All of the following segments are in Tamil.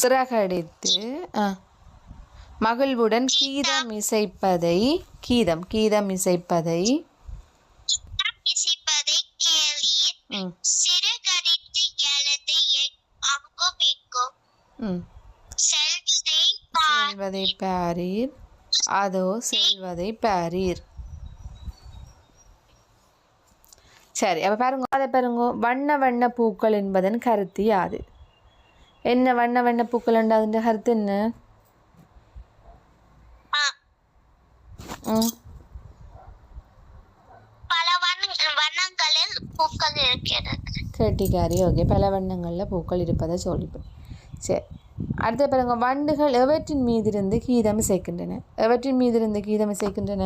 சிறகடித்து மகிழ்வுடன் கீதம் இசைப்பதை கீதம் கீதம் இசைப்பதை. செல்வதை பாரீர். அதோ செல்வதை பாரீர். சரி அப்போ பாருங்க. அதை பாருங்க. வண்ண வண்ண பூக்கள் என்பதன் கருத்து யாது? என்ன வண்ண வண்ண பூக்கள் அதுன்ற கருத்து என்ன ஆ, ம் பல வண்ண வண்ணங்களில் பூக்கள் இருக்கிறது கேட்டிக்காரி ஓகே பல வண்ணங்களில் பூக்கள் இருப்பதை சொல்லிப்பேன் சரி அடுத்த பாருங்க வண்டுகள் எவற்றின் மீதிருந்து கீதம் இசைக்கின்றன எவற்றின் மீதிருந்து கீதம் இசைக்கின்றன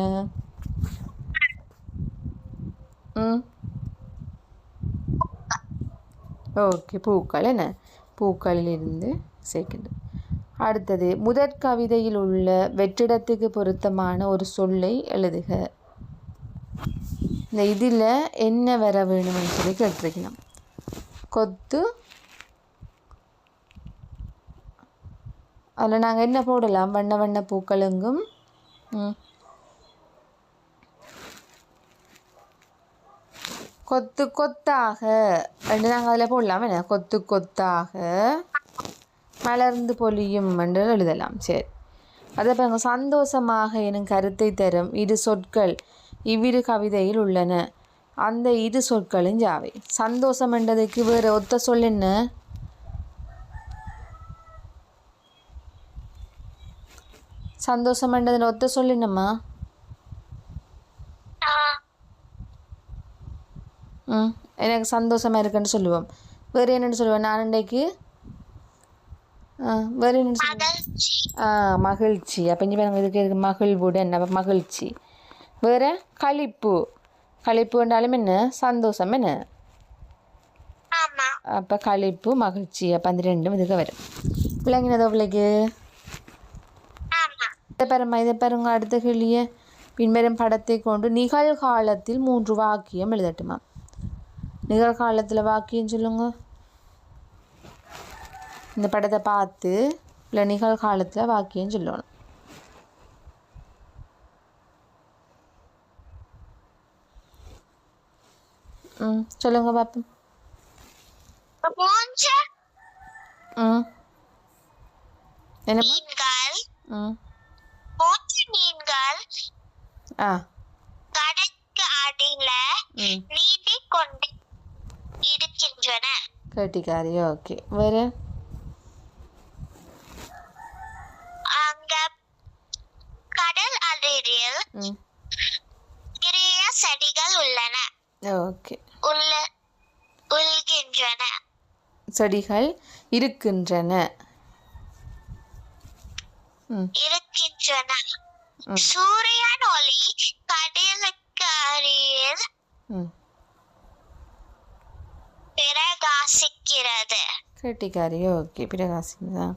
ம் ஓகே பூக்கள் என்ன பூக்களிலிருந்து சேர்க்கின்றது. அடுத்தது முதற் கவிதையில் உள்ள வெற்றிடத்துக்கு பொருத்தமான ஒரு சொல்லை எழுதுக. இந்த இதில் என்ன வர வேணும்னு சொல்லி கேட்டிருக்கலாம். கொத்து. அதில் நாங்கள் என்ன போடலாம்? வண்ண வண்ண பூக்களுங்கும் கொத்து கொத்தாக. ரெண்டு நாங்கள் அதில் போடலாம். என்ன? கொத்து கொத்தாக. மலர்ந்து பொழியும் என்று எழுதலாம். சரி. அதை பாருங்க சந்தோஷமாக எனும் கருத்தை தரும் இரு சொற்கள் இவ்விரு கவிதையில் உள்ளன. அந்த இரு சொற்களும் ஜாவை. சந்தோஷம் என்றதுக்கு வேறு ஒத்த சொல் என்ன? சந்தோஷம் என்றதில் ஒத்த சொல் என்னம்மா ஆ, ம் எனக்கு சந்தோஷமாக இருக்குன்னு சொல்லுவோம் வேறு என்னென்னு சொல்லுவேன் நான் இன்றைக்கு வேறு என்னென்னு மகிழ்ச்சி ஆ மகிழ்ச்சி அப்போ இங்கே பாருங்க இதுக்கு இருக்கு மகிழ்வுடன் அப்போ மகிழ்ச்சி வேறு களிப்பு களிப்பு என்றாலும் என்ன சந்தோஷம் என்ன அப்போ களிப்பு மகிழ்ச்சி அப்போ அந்த ரெண்டும் இதுக்கு வரும் பிள்ளைங்கினதோ பிள்ளைக்கு இதை பாருமா இதை பாருங்க அடுத்த கிளிய பின்வரும் படத்தை கொண்டு நிகழ்காலத்தில் மூன்று வாக்கியம் எழுதட்டுமா நிகழ்காலத்தில் வாக்கியம் சொல்லுங்க. இந்த படத்தை பார்த்து இல்லை நிகழ்காலத்தில் வாக்கியம் சொல்லணும். ம் சொல்லுங்க பாப்போம். ம். என்னம்மா மீன்கள். ம். மீன்கள். ஆ. கடலுக்கு அடியில கடல் அடியில் ம். நிறைய செடிகள் உள்ளன. ஓகே உள்ள உள்கின்றன. செடிகள் இருக்கின்றன. சூரியன் ஒளி கடலுக்கு அருகில் ம் பிரகாசிக்கிறது கட்டிக்காரி ஓகே பிரகாசிங்க தான்